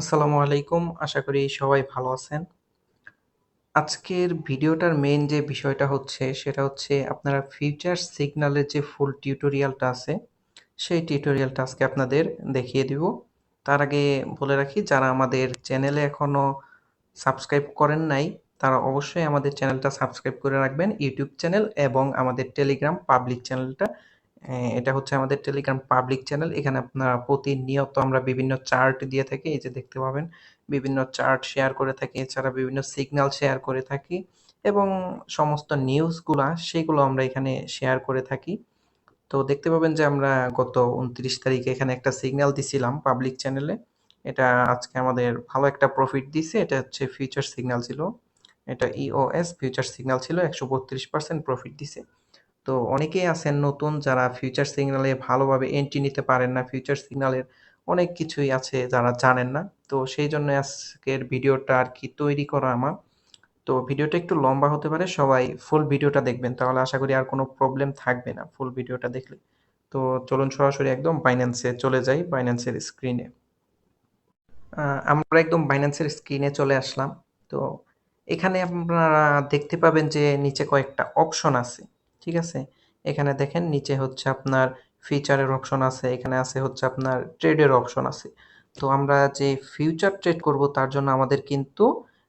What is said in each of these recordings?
আসসালামু আলাইকুম। আশা করি সবাই ভালো আছেন। আজকের ভিডিওটার মেন যে বিষয়টা হচ্ছে সেটা হচ্ছে আপনারা ফিউচার সিগন্যালের যে ফুল টিউটোরিয়ালটা আছে, সেই টিউটোরিয়ালটা আজকে আপনাদের দেখিয়ে দিব। তার আগে বলে রাখি যারা আমাদের চ্যানেলে এখনও সাবস্ক্রাইব করেন নাই, তারা অবশ্যই আমাদের চ্যানেলটা সাবস্ক্রাইব করে রাখবেন। ইউটিউব চ্যানেল এবং আমাদের টেলিগ্রাম পাবলিক চ্যানেলটা। অ্যা এটা হচ্ছে আমাদের টেলিগ্রাম পাবলিক চ্যানেল। এখানে আপনারা প্রতিনিয়ত আমরা বিভিন্ন চার্ট দিয়ে থাকি। এই যে দেখতে পাবেন। বিভিন্ন চার্ট শেয়ার করে থাকি। এছাড়া বিভিন্ন সিগন্যাল শেয়ার করে থাকি এবং সমস্ত নিউজগুলা সেগুলো আমরা এখানে শেয়ার করে থাকি। তো দেখতে পাবেন যে আমরা গত ২৯ তারিখে এখানে একটা সিগন্যাল দিছিলাম পাবলিক চ্যানেলে। এটা আজকে আমাদের ভালো একটা প্রফিট দিছে। এটা হচ্ছে ফিউচার সিগন্যাল ছিল। এটা ইওএস ফিউচার সিগন্যাল ছিল ১৩২% প্রফিট দিছে। তো অনেকেই আছেন নতুন যারা ফিউচার সিগন্যালে ভালোভাবে এন্ট্রি নিতে পারেন না। ফিউচার সিগন্যালের অনেক কিছুই আছে যারা জানেন না। তো সেই জন্য আজকের ভিডিওটা আর কি তৈরি করা আমার। তো ভিডিওটা একটু লম্বা হতে পারে। সবাই ফুল ভিডিওটা দেখবেন। তাহলে আশা করি আর কোনো প্রবলেম থাকবে না ফুল ভিডিওটা দেখলে। তো চলুন সরাসরি একদম এ চলে যাই, এর স্ক্রিনে। আমরা একদম এর স্ক্রিনে চলে আসলাম। তো এখানে আপনারা দেখতে পাবেন যে নিচে কয়েকটা অপশন আছে। ঠিক আছে? এখানে দেখেন, নিচে হচ্ছে আপনার ফিচারের অপশন আছে। এখানে আছে হচ্ছে আপনার ট্রেডের অপশন আছে। তো আমরা যে ফিউচার ট্রেড করব, তার জন্য আমাদের কিন্তু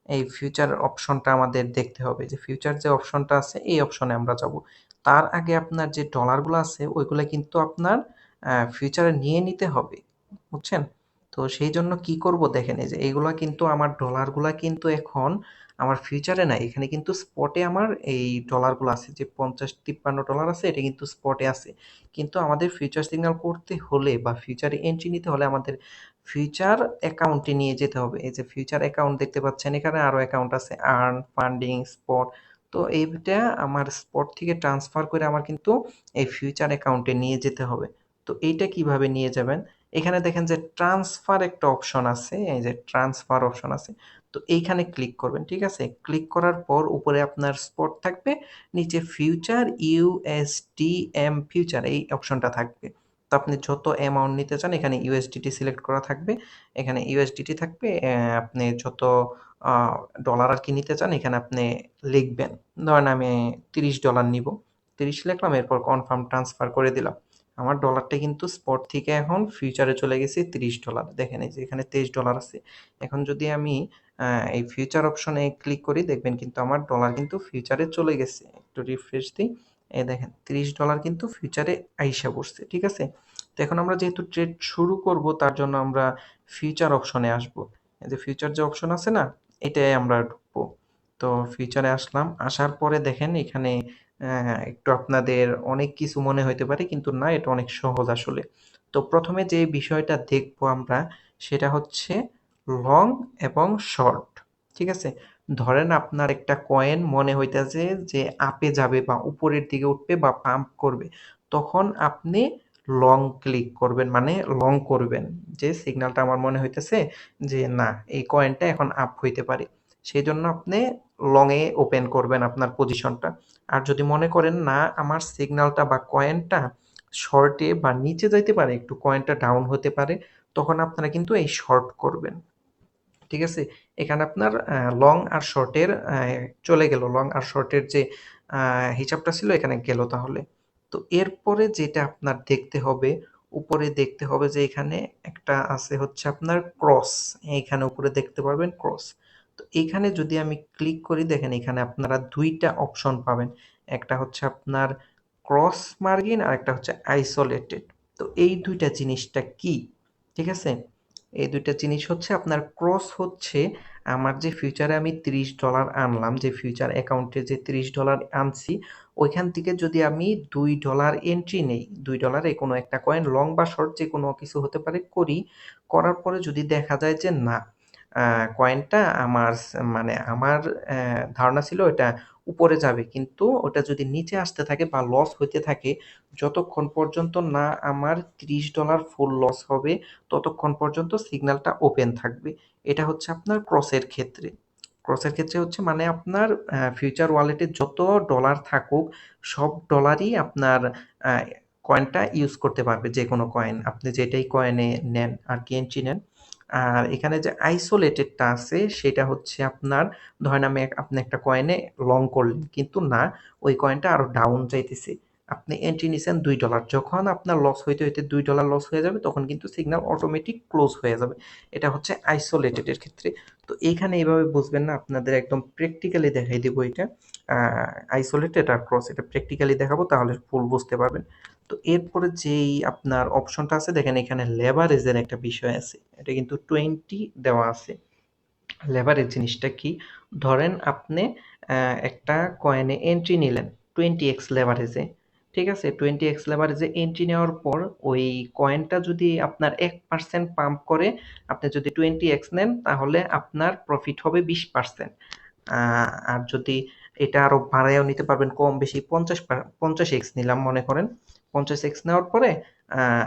এই ফিউচার অপশনটা আমাদের দেখতে হবে। যে ফিউচার যে অপশনটা আছে, এই অপশনে আমরা যাব। তার আগে আপনার যে ডলারগুলো আছে, ওইগুলো কিন্তু আপনার ফিউচারে নিয়ে নিতে হবে। বুঝছেন? তো সেই জন্য কি করব, দেখেন, এই যে এইগুলা কিন্তু আমার ডলারগুলা কিন্তু এখন আমার ফিউচারে নাই। এখানে কিন্তু স্পটে আমার এই ডলারগুলো আছে যে ৫০-৫৩ ডলার আছে এটা কিন্তু স্পটে আছে। কিন্তু আমাদের ফিউচার সিগন্যাল করতে হলে বা ফিউচারে এন্ট্রি নিতে হলে আমাদের ফিউচার অ্যাকাউন্টে নিয়ে যেতে হবে। এই যে ফিউচার অ্যাকাউন্ট দেখতে পাচ্ছেন এখানে আরও অ্যাকাউন্ট আছে আর্ন, ফান্ডিং, স্পট। তো এইটা আমার স্পট থেকে ট্রান্সফার করে আমার কিন্তু এই ফিউচার অ্যাকাউন্টে নিয়ে যেতে হবে। তো এইটা কীভাবে নিয়ে যাবেন? এখানে দেখেন যে ট্রান্সফার একটা অপশন আছে। এই যে ট্রান্সফার অপশন আছে। তো এইখানে ক্লিক করবেন। ঠিক আছে? ক্লিক করার পর উপরে আপনার স্পট থাকবে। নিচে ফিউচার ইউএসডিএম ফিউচার এই অপশনটা থাকবে। তো আপনি যত অ্যামাউন্ট নিতে চান, এখানে ইউএসডিটি সিলেক্ট করা থাকবে। এখানে ইউএসডিটি থাকবে। আপনি যত ডলার আর কি নিতে চান, এখানে আপনি লিখবেন। ধরেন আমি তিরিশ ডলার নিব তিরিশ লিখলাম, এরপর কনফার্ম ট্রান্সফার করে দিলাম। আমার ডলারটা কিন্তু স্পট থেকে এখন ফিউচারে চলে গেছে $৩০ দেখেন এই যে এখানে $২৩ আছে। এখন যদি আমি এই ফিউচার অপশনে ক্লিক করি, দেখবেন কিন্তু আমার ডলার কিন্তু ফিউচারে চলে গেছে। একটু রিফ্রেশ দেই। এই দেখেন $৩০ কিন্তু ফিউচারে আইসা পড়ছে। ঠিক আছে? তো এখন আমরা যেহেতু ট্রেড শুরু করব, তার জন্য আমরা ফিউচার অপশনে আসব। এই যে ফিউচার যে অপশন আছে না? এটাই আমরা ঢুকবো। তো ফিউচারে আসলাম। আসার পরে দেখেন এখানে একটু আপনাদের অনেক কিছু মনে হইতে পারে, কিন্তু না, এটা অনেক সহজ আসলে। তো প্রথমে যে বিষয়টা দেখব আমরা, সেটা হচ্ছে লং এবং শর্ট। ঠিক আছে? ধরেন আপনার একটা কয়েন মনে হইতেছে যে আপে যাবে বা উপরের দিকে উঠবে বা পাম্প করবে। তখন আপনি লং ক্লিক করবেন মানে লং করবেন। যে সিগন্যালটা আমার মনে হইতেছে যে না এই কয়েনটা এখন আপ হইতে পারে। সেই জন্য আপনি লং এ ওপেন করবেন আপনার পজিশনটা। আর যদি মনে করেন না আমার সিগন্যালটা বা কয়েনটা শর্টে বা নিচে যাইতে পারে, একটু কয়েনটা ডাউন হতে পারে, তখন আপনারা কিন্তু এই শর্ট করবেন। ঠিক আছে? এখানে আপনার লং আর শর্টের চলে গেল। লং আর শর্টের যে হিসাবটা ছিল এখানে গেল তাহলে। তো এরপরে যেটা আপনার দেখতে হবে, উপরে দেখতে হবে যে এখানে একটা আছে হচ্ছে আপনার ক্রস। এইখানে উপরে দেখতে পারবেন ক্রস। তো এইখানে যদি আমি ক্লিক করি দেখেন এখানে আপনারা দুইটা অপশন পাবেন। একটা হচ্ছে আপনার ক্রস মার্জিন আরেকটা হচ্ছে আইসোলেটেড। তো এই দুইটা জিনিসটা কি? ঠিক আছে? এই দুইটা জিনিস হচ্ছে আপনার ক্রস হচ্ছে আমার যে ফিউচারে আমি $৩০ আনলাম, যে ফিউচার অ্যাকাউন্টে যে $৩০ আনছি, ওইখান থেকে যদি আমি $২ এন্ট্রি নেই, $২ এ কোনো একটা কয়েন লং বা শর্ট যে কোনো কিছু হতে পারে করি। করার পরে যদি দেখা যায় যে না কয়েনটা আমার মানে আমার ধারণা ছিল এটা উপরে যাবে। কিন্তু ওটা যদি নিচে আসতে থাকে বা লস হইতে থাকে, যতক্ষণ পর্যন্ত না আমার $৩০ ফুল লস হবে, ততক্ষণ পর্যন্ত সিগন্যালটা ওপেন থাকবে। এটা হচ্ছে আপনার ক্রসের ক্ষেত্রে। ক্রসের ক্ষেত্রে হচ্ছে মানে আপনার ফিউচার ওয়ালেটে যত ডলার থাকুক, সব ডলারই আপনার কয়েনটা ইউজ করতে পারবে যে কোনো কয়েন। আপনি যেটাই কয়েনে নেন আরকি এন্ট্রি নেন। আর এখানে যে আইসোলেটেডটা আছে, সেটা হচ্ছে আপনার, ধরেন আমি আপনি একটা কয়েনে লং করলেন, কিন্তু না, ওই কয়েনটা আরও ডাউন চাইতেছে আপনি এন্ট্রি নিছেন দুই ডলার যখন আপনার লস হইতে হইতে দুই ডলার লস হয়ে যাবে, তখন কিন্তু সিগন্যাল অটোমেটিক ক্লোজ হয়ে যাবে। এটা হচ্ছে আইসোলেটেডের ক্ষেত্রে। তো এইখানে এইভাবে বুঝবেন না, আপনাদের একদম প্র্যাকটিক্যালি দেখাই দেবো এটা। আইসোলেটেড আর ক্রস এটা প্র্যাকটিক্যালি দেখাবো, তাহলে ফুল বুঝতে পারবেন। তো এরপরে যেই আপনার অপশনটা আছে, দেখেন এখানে লেভারেজের একটা বিষয় আছে। এটা কিন্তু টোয়েন্টি দেওয়া আছে। লেভারেজ জিনিসটা কি? ধরেন আপনি একটা কয়েনে এন্ট্রি নিলেন টোয়েন্টি এক্স লেভারেজে ঠিক আছে? টোয়েন্টি এক্স লেভারেজে এন্ট্রি নেওয়ার পর, ওই কয়েনটা যদি আপনার এক পার্সেন্ট পাম্প করে, আপনি যদি টোয়েন্টি এক্স নেন, তাহলে আপনার প্রফিট হবে বিশ পার্সেন্ট আর যদি এটা আরও বাড়ায়ও নিতে পারবেন, কম বেশি পঞ্চাশ পঞ্চাশ এক্স নিলাম মনে করেন। পঞ্চাশ এক্স নেওয়ার পরে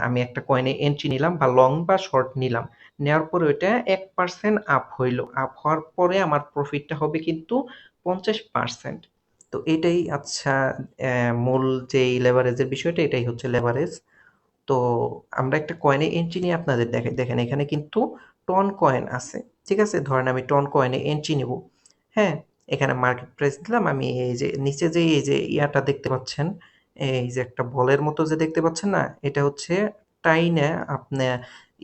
আমি একটা কয়েনে এন্ট্রি নিলাম বা লং বা শর্ট নিলাম। নেওয়ার পরে ওইটা এক পার্সেন্ট আপ হইল। আপ হওয়ার পরে আমার প্রফিটটা হবে কিন্তু পঞ্চাশ পার্সেন্ট তো এটাই আচ্ছা মূল যে লেভারেজের বিষয়টা, এটাই হচ্ছে লেভারেজ তো আমরা একটা কয়েনে এন্ট্রি নিয়ে আপনাদের দেখে, দেখেন, এখানে কিন্তু টন কয়েন আছে। ঠিক আছে? ধরেন আমি টন কয়েনে এন্ট্রি নিব। হ্যাঁ? এখানে মার্কেট প্রাইস দিলাম। আমি এই যে নিচে যে, এই যে ইয়াটা দেখতে পাচ্ছেন, এই যে একটা বলের মতো যে দেখতে পাচ্ছেন না, এটা হচ্ছে টাইনে আপনি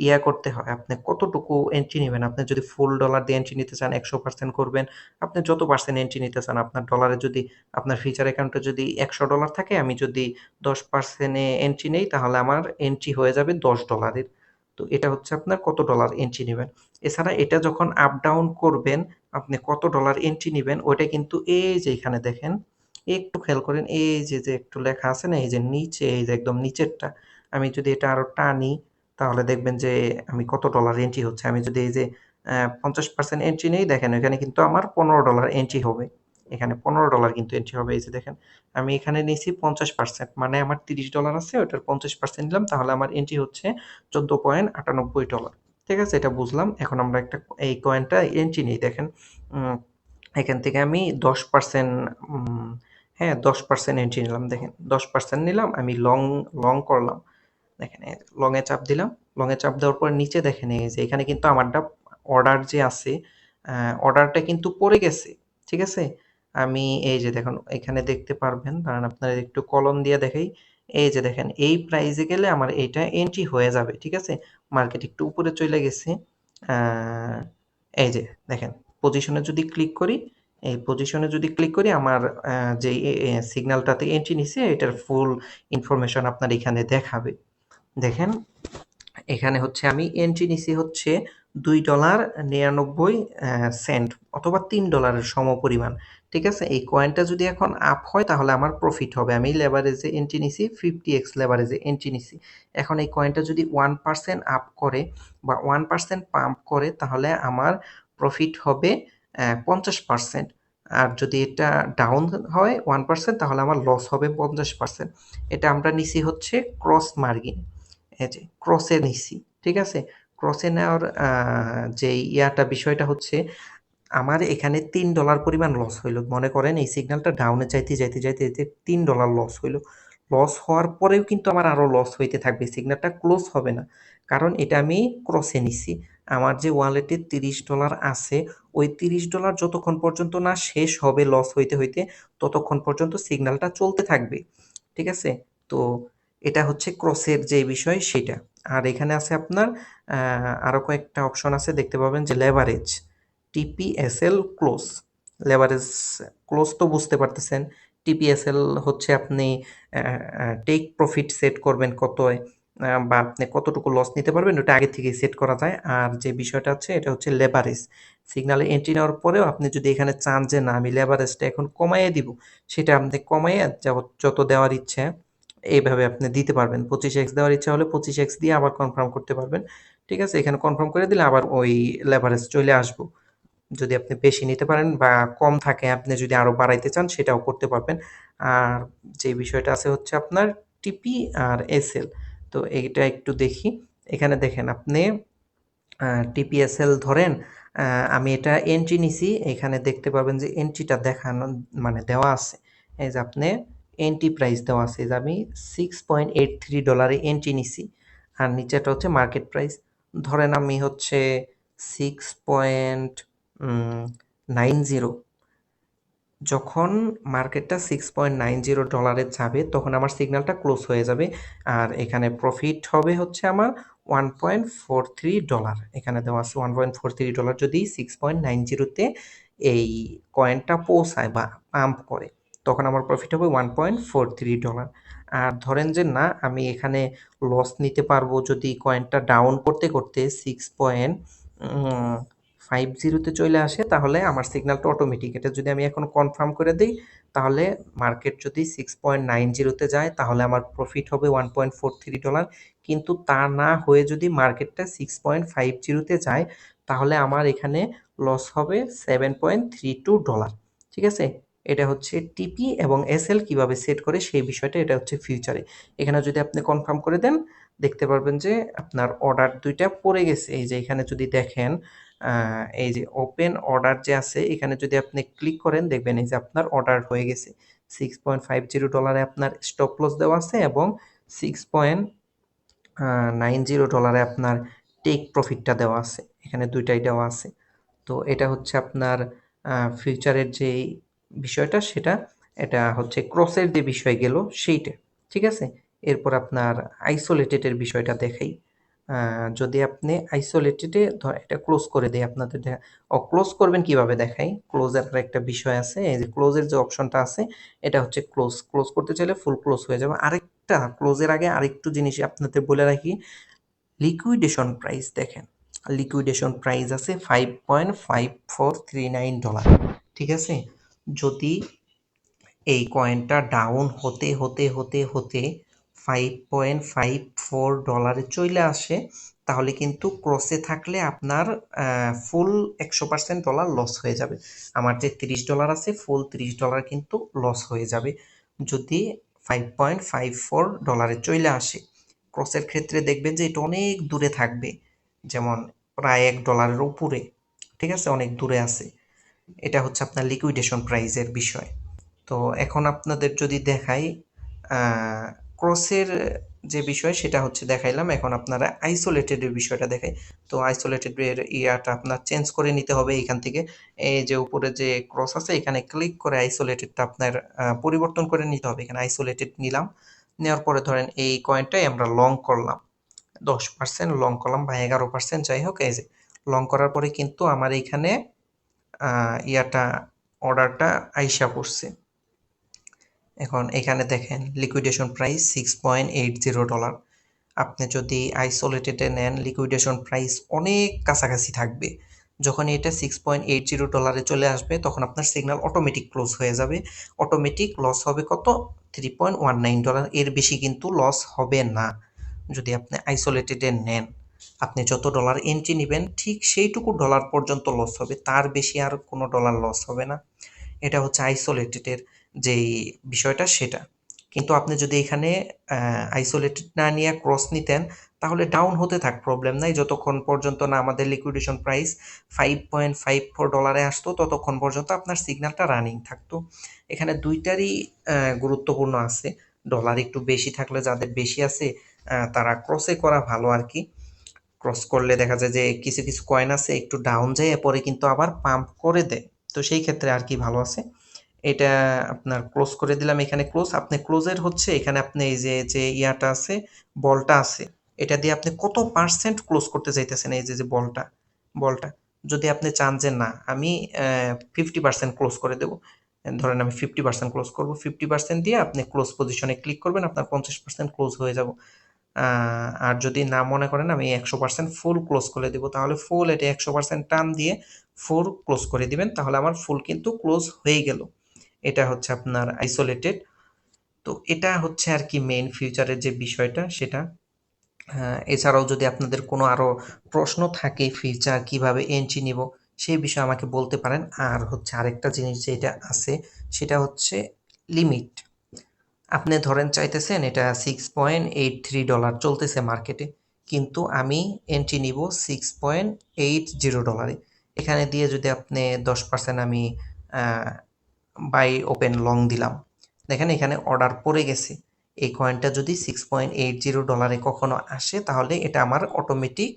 ইয়া করতে হয়। আপনি কতটুকু এন্ট্রি নেবেন? আপনি যদি ফুল ডলার দিয়ে এন্ট্রি নিতে চান, একশো পার্সেন্ট করবেন। আপনি যত পার্সেন্ট এন্ট্রি নিতে চান, আপনার ডলারে যদি, আপনার ফিচার অ্যাকাউন্টে যদি একশো ডলার থাকে, আমি যদি দশ পার্সেন্টে এন্ট্রি নেই, তাহলে আমার এন্ট্রি হয়ে যাবে দশ ডলারের তো এটা হচ্ছে আপনার কত ডলার এন্ট্রি নেবেন? এছাড়া এটা যখন আপ ডাউন করবেন, আপনি কত ডলার এন্ট্রি নেবেন, ওইটা কিন্তু এই যে এখানে দেখেন, একটু খেয়াল করেন, এই যে যে একটু লেখা আছে না, এই যে নিচে, এই যে একদম নিচেরটা, আমি যদি এটা আরও টানি, তাহলে দেখবেন যে আমি কত ডলার এন্ট্রি হচ্ছে। আমি যদি এই যে পঞ্চাশ পার্সেন্ট এন্ট্রি নেই, দেখেন এখানে কিন্তু আমার পনেরো ডলার এন্ট্রি হবে। এখানে পনেরো ডলার কিন্তু এন্ট্রি হবে, এই যে দেখেন, আমি এখানে নিয়েছি পঞ্চাশ পার্সেন্ট মানে আমার তিরিশ ডলার আছে ওটার পঞ্চাশ পার্সেন্ট নিলাম, তাহলে আমার এন্ট্রি হচ্ছে চোদ্দ পয়েন্ট আটানব্বই ডলার ঠিক আছে, এটা বুঝলাম। এখন আমরা একটা এই কয়েনটা এন্ট্রি নিই, দেখেন এখান থেকে আমি দশ পার্সেন্ট হ্যাঁ দশ পার্সেন্ট এন্ট্রি নিলাম, দেখেন, দশ পার্সেন্ট নিলাম, আমি লং লং করলাম। দেখেন লং এ চাপ দিলাম লং এ চাপ দেওয়ার পর নিচে দেখেন, এই যে এখানে কিন্তু আমারটা অর্ডার যে আছে অর্ডারটা কিন্তু পড়ে গেছে, ঠিক আছে? আমি এই যে দেখুন, এখানে দেখতে পারবেন কারণ আপনারা একটু কলম দিয়ে দেখাই, এই যে দেখেন, এই প্রাইসে গেলে আমার এইটা এন্ট্রি হয়ে যাবে, ঠিক আছে? মার্কেট একটু উপরে চলে গেছে। এই যে দেখেন পজিশনে যদি ক্লিক করি, এই পজিশনে যদি ক্লিক করি, আমার যে সিগন্যালটাতে এন্ট্রি নিছে, এটার ফুল ইনফরমেশন আপনার এখানে দেখাবে। দেখেন, এখানে হচ্ছে আমি এন্ট্রি নিছি হচ্ছে দুই ডলার নিরানব্বই সেন্ট অথবা তিন ডলারের সমপরিমাণ। ঠিক আছে? এই কয়েনটা যদি এখন আপ হয়, তাহলে আমার প্রফিট হবে। আমি লেভারেজে এন্ট্রি নিছি ফিফটি এক্স লেভারেজে এন্ট্রি নিছি। এখন এই কয়েনটা যদি ওয়ান পার্সেন্ট আপ করে বা ওয়ান পার্সেন্ট পাম্প করে, তাহলে আমার প্রফিট হবে পঞ্চাশ পার্সেন্ট আর যদি এটা ডাউন হয় ওয়ান পার্সেন্ট তাহলে আমার লস হবে পঞ্চাশ পার্সেন্ট এটা আমরা নিছি হচ্ছে ক্রস মার্গিন এই যে ক্রসে নিছি। ঠিক আছে? ক্রসে নেওয়ার যে ইয়াটা, বিষয়টা হচ্ছে আমার এখানে তিন ডলার পরিমাণ লস হইল। মনে করেন এই সিগন্যালটা ডাউনে চাইতে যাইতে যাইতে যাইতে তিন ডলার লস হইল। লস হওয়ার পরেও কিন্তু আমার আরও লস হইতে থাকবে। সিগন্যালটা ক্লোজ হবে না। কারণ এটা আমি ক্রসে নিছি। আমার যে ওয়ালেটে তিরিশ ডলার আছে, ওই তিরিশ ডলার যতক্ষণ পর্যন্ত না শেষ হবে লস হইতে হইতে, ততক্ষণ পর্যন্ত সিগন্যালটা চলতে থাকবে। ঠিক আছে? তো এটা হচ্ছে ক্রসের যে বিষয় সেটা। আর এখানে আছে আপনার আরও কয়েকটা অপশন আছে, দেখতে পাবেন যে leverage TPSL close leverage close তো বুঝতে পারতেছেন টিপিএসএল হচ্ছে আপনি টেক প্রফিট সেট করবেন কত বা আপনি কতটুকু লস নিতে পারবেন, ওটা আগে থেকে সেট করা যায়। আর যে বিষয়টা আছে, এটা হচ্ছে লেভারেজ সিগনালে এন্ট্রি নেওয়ার পরেও আপনি যদি এখানে চান যে না, আমি লেভারেজটা এখন কমাইয়ে দিব, সেটা আপনি কমাইয়ে যত- দেওয়ার ইচ্ছে এইভাবে আপনি দিতে পারবেন। পঁচিশ এক্স দেওয়ার ইচ্ছা হলে পঁচিশ এক্স দিয়ে আবার কনফার্ম করতে পারবেন। ঠিক আছে? এখানে কনফার্ম করে দিলে আবার ওই লেভারেজ চলে আসব। যদি আপনি বেশি নিতে পারেন বা কম থাকে, আপনি যদি আরও বাড়াইতে চান সেটাও করতে পারবেন। আর যে বিষয়টা আছে হচ্ছে আপনার টিপি আর এসএল তো এইটা একটু দেখি। এখানে দেখেন আপনি টিপিএসএল ধরেন আমি এটা এন্ট্রি নিছি। এখানে দেখতে পাবেন যে এন্ট্রিটা দেখানো মানে দেওয়া আছে। এই যে আপনি এন্ট্রি প্রাইস দেওয়া আছে। যে আমি সিক্স পয়েন্ট এইট থ্রি ডলারে এন্ট্রি নিছি। আর নিচেটা হচ্ছে মার্কেট প্রাইস ধরেন আমি হচ্ছে সিক্স পয়েন্ট নাইন জিরো যখন মার্কেটটা সিক্স পয়েন্ট নাইন জিরো ডলারে যাবে, তখন আমার সিগন্যালটা ক্লোজ হয়ে যাবে। আর এখানে প্রফিট হবে হচ্ছে আমার one point four three dollar এখানে দেওয়া আছে one point four three dollar যদি সিক্স পয়েন্ট নাইন জিরোতে এই কয়েনটা পৌঁছায় বা পাম্প করে। তখন আমার প্রফিট হবে one point four three dollar আর ধরেন যে না, আমি এখানে লস নিতে পারব যদি কয়েনটা ডাউন করতে করতে সিক্স পয়েন্ট ফাইভ জিরোতে চলে আসে, তাহলে আমার সিগন্যালটা অটোমেটিক এটা যদি আমি এখন কনফার্ম করে দিই, তাহলে মার্কেট যদি সিক্স পয়েন্ট নাইন জিরোতে যায়, তাহলে আমার প্রফিট হবে one point four three dollar কিন্তু তা না হয়ে যদি মার্কেটটা সিক্স পয়েন্ট ফাইভ জিরোতে যায়, তাহলে আমার এখানে লস হবে seven point three two dollar ঠিক আছে? এটা হচ্ছে টিপি এবং এসএল কীভাবে সেট করে সেই বিষয়টা, এটা হচ্ছে ফিউচারে এখানে যদি আপনি কনফার্ম করে দেন, দেখতে পারবেন যে আপনার অর্ডার দুইটা পড়ে গেছে। এই যে এখানে যদি দেখেন এই যে ওপেন অর্ডার যে আছে, এখানে যদি আপনি ক্লিক করেন, দেখবেন এই যে আপনার অর্ডার হয়ে গেছে। সিক্স পয়েন্ট ফাইভ জিরো ডলারে আপনার স্টপ লস দেওয়া আছে এবং সিক্স পয়েন্ট নাইন জিরো ডলারে আপনার টেক প্রফিটটা দেওয়া আছে। এখানে দুইটাই দেওয়া আছে। তো এটা হচ্ছে আপনার ফিউচারের যে বিষয়টা, সেটা, এটা হচ্ছে ক্রসের যে বিষয় গেল, সেইটা, ঠিক আছে? এরপর আপনার আইসোলেটেডের বিষয়টা দেখাই। যদি আপনি আইসোলেটেডে এটা ক্লোজ করে দেয় আপনাদের ও ক্লোজ করবেন কীভাবে দেখাই? ক্লোজের একটা বিষয় আছে, এই যে ক্লোজের যে অপশনটা আছে, এটা হচ্ছে ক্লোজ ক্লোজ করতে চাইলে ফুল ক্লোজ হয়ে যাবে। আরেকটা ক্লোজের আগে আরেকটু জিনিস আপনাদের বলে রাখি লিকুইডেশন প্রাইস দেখেন। লিকুইডেশন প্রাইস আছে five point five four three nine dollar ঠিক আছে? যদি এই কয়েনটা ডাউন হতে হতে হতে হতে ফাইভ পয়েন্ট ফাইভ ফোর ডলারে চলে আসে, তাহলে কিন্তু ক্রসে থাকলে আপনার ফুল একশো পার্সেন্ট ডলার লস হয়ে যাবে। আমার যে তিরিশ ডলার আছে ফুল তিরিশ ডলার কিন্তু লস হয়ে যাবে। যদি ফাইভ পয়েন্ট ফাইভ ফোর ডলারে চলে আসে ক্রসের ক্ষেত্রে দেখবেন যে এটা অনেক দূরে থাকবে। যেমন প্রায় এক ডলারের উপরে, ঠিক আছে? অনেক দূরে আছে। এটা হচ্ছে আপনার লিকুইডেশন প্রাইজের বিষয়। তো এখন আপনাদের যদি দেখাই ক্রসের যে বিষয় সেটা হচ্ছে দেখাইলাম, এখন আপনারা আইসোলেটেডের বিষয়টা দেখাই। তো আইসোলেটেডের ইয়াটা আপনার চেঞ্জ করে নিতে হবে এখান থেকে। এই যে উপরে যে ক্রস আছে, এখানে ক্লিক করে আইসোলেটেডটা আপনার পরিবর্তন করে নিতে হবে। এখানে আইসোলেটেড নিলাম, নেওয়ার পরে ধরেন এই কয়েনটাই আমরা লং করলাম। দশ পার্সেন্ট লং করলাম বা এগারো পার্সেন্ট যাই হোক, এই যে লং করার পরে কিন্তু আমার এইখানে ইয়াটা, অর্ডারটা আইসা পড়ছে। এখন এখানে দেখেন liquidation price six point eight zero dollar আপনি যদি আইসোলেটেডে নেন লিকুইডেশন প্রাইস অনেক কাছাকাছি থাকবে। যখন এটা সিক্স পয়েন্ট এইট জিরো ডলারে চলে আসবে, তখন আপনার সিগন্যাল অটোমেটিক ক্লোজ হয়ে যাবে। অটোমেটিক লস হবে কত? Three point one nine dollar এর বেশি কিন্তু লস হবে না। যদি আপনি আইসোলেটেডে নেন আপনি যত ডলার এন্ট্রি নেবেন, ঠিক সেইটুকু ডলার পর্যন্ত লস হবে, তার বেশি আর কোনো ডলার লস হবে না। এটা হচ্ছে আইসোলেটেডের যেই বিষয়টা, সেটা। কিন্তু আপনি যদি এখানে আইসোলেটেড না নিয়ে ক্রস নিতেন, তাহলে ডাউন হতে থাক প্রবলেম নাই। যতক্ষণ পর্যন্ত না আমাদের liquidation price five point five four ডলারে আসতো, ততক্ষণ পর্যন্ত আপনার সিগন্যালটা রানিং থাকতো। এখানে দুইটারই গুরুত্বপূর্ণ আছে। ডলার একটু বেশি থাকলে যাদের বেশি আছে তারা ক্রসে করা ভালো আর কি। ক্রস করলে দেখা যায় যে কিছু কিছু কয়েন আছে, একটু ডাউন যায় পরে কিন্তু আবার পাম্প করে দেয়। তো সেই ক্ষেত্রে আর কি ভালো আছে। এটা আপনার ক্লোজ করে দিলাম এখানে ক্লোজ আপনি ক্লোজের হচ্ছে এখানে আপনি এই যে যে ইয়াটা আছে, বলটা আছে, এটা দিয়ে আপনি কত পার্সেন্ট ক্লোজ করতে চাইতেছেন এই যে যে বলটা? বলটা। যদি আপনি চান যে না, আমি ফিফটি পার্সেন্ট ক্লোজ করে দেবো। ধরেন আমি ফিফটি পার্সেন্ট ক্লোজ করব। ফিফটি পার্সেন্ট দিয়ে আপনি ক্লোজ পজিশনে ক্লিক করবেন, আপনার পঞ্চাশ পার্সেন্ট ক্লোজ হয়ে যাব। আর যদি না মনে করেন, আমি একশো পার্সেন্ট ফুল ক্লোজ করে দেবো। তাহলে ফুল এটা একশো পার্সেন্ট টান দিয়ে ফুল ক্লোজ করে দিবেন। তাহলে আমার ফুল কিন্তু ক্লোজ হয়ে গেল। এটা হচ্ছে আপনার আইসোলেটেড তো এটা হচ্ছে আর কি মেইন ফিউচারের যে বিষয়টা, সেটা। এছাড়াও যদি আপনাদের কোনো আরও প্রশ্ন থাকে ফিউচার কীভাবে এন্ট্রি নিব সেই বিষয়ে আমাকে বলতে পারেন। আর হচ্ছে আরেকটা জিনিস যেটা আছে, সেটা হচ্ছে লিমিট আপনি ধরেন চাইতেছেন এটা six point eight three dollar চলতেছে মার্কেটে কিন্তু আমি এন্ট্রি নিব সিক্স পয়েন্ট এইট জিরো ডলারে এখানে দিয়ে যদি আপনি দশ পার্সেন্ট আমি বাই ওপেন লং দিলাম। দেখেন এখানে অর্ডার পড়ে গেছে। এই কয়েনটা যদি সিক্স পয়েন্ট এইট জিরো ডলারে কখনো আসে, তাহলে এটা আমার অটোমেটিক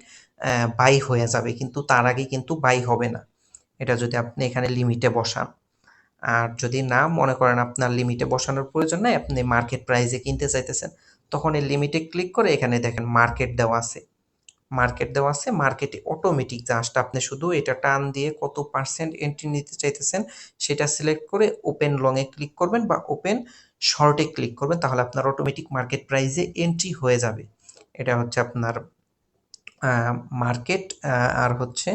বাই হয়ে যাবে। কিন্তু তার আগে কিন্তু বাই হবে না। এটা যদি আপনি এখানে লিমিটে বসান। আর যদি না মনে করেন আপনার লিমিটে বসানোর প্রয়োজন নাই, আপনি মার্কেট প্রাইসে কিনতে চাইতেছেন, তখন এই লিমিটে ক্লিক করে এখানে দেখেন মার্কেট দেওয়া আছে। মার্কেট দেওয়া আছে মার্কেটে অটোমেটিক জাস্ট আপনি শুধু এটা টান দিয়ে কত পার্সেন্ট এন্ট্রি নিতে চাইতেছেন, সেটা সিলেক্ট করে ওপেন লংয়ে ক্লিক করবেন বা ওপেন শর্টে ক্লিক করবেন, তাহলে আপনার অটোমেটিক মার্কেট প্রাইসে এন্ট্রি হয়ে যাবে। এটা হচ্ছে আপনার মার্কেট আর হচ্ছে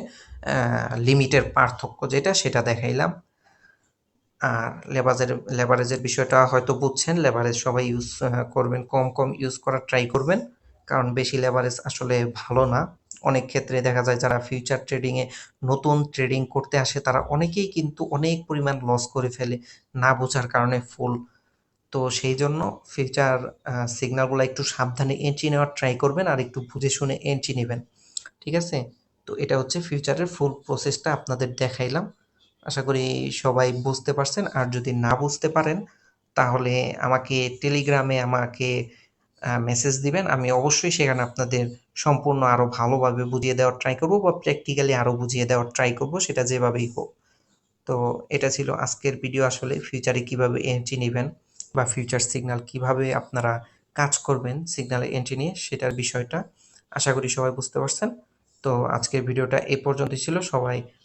লিমিটের পার্থক্য যেটা, সেটা দেখাইলাম। আর লেবারেজের লেবারেজের বিষয়টা হয়তো বুঝছেন লেবারেজ সবাই ইউজ করবেন, কম কম ইউজ করার ট্রাই করবেন, কারণ বেশি লেবারেজ আসলে ভালো না। অনেক ক্ষেত্রে দেখা যায় যারা ফিউচার ট্রেডিংয়ে নতুন ট্রেডিং করতে আসে, তারা অনেকেই কিন্তু অনেক পরিমাণ লস করে ফেলে না বোঝার কারণে ফুল তো সেই জন্য ফিউচার সিগনালগুলো একটু সাবধানে এন্ট্রি নেওয়ার ট্রাই করবেন আর একটু বুঝে শুনে এন্ট্রি নেবেন। ঠিক আছে? তো এটা হচ্ছে ফিউচারের ফুল প্রসেসটা আপনাদের দেখাইলাম। আশা করি সবাই বুঝতে পারছেন। আর যদি না বুঝতে পারেন, তাহলে আমাকে টেলিগ্রামে আমাকে মেসেজ দিবেন। আমি অবশ্যই সেখানে আপনাদের সম্পূর্ণ আরও ভালোভাবে বুঝিয়ে দেওয়ার ট্রাই করব বা প্র্যাকটিক্যালি আরও বুঝিয়ে দেওয়ার ট্রাই করব, সেটা যেভাবেই হোক। তো এটা ছিল আজকের ভিডিও আসলে ফিউচারে কীভাবে এন্ট্রি নেবেন বা ফিউচার সিগনাল কীভাবে আপনারা কাজ করবেন সিগন্যালে এন্ট্রি নিয়ে, সেটার বিষয়টা আশা করি সবাই বুঝতে পারছেন। তো আজকের ভিডিওটা এ পর্যন্তই ছিল। সবাই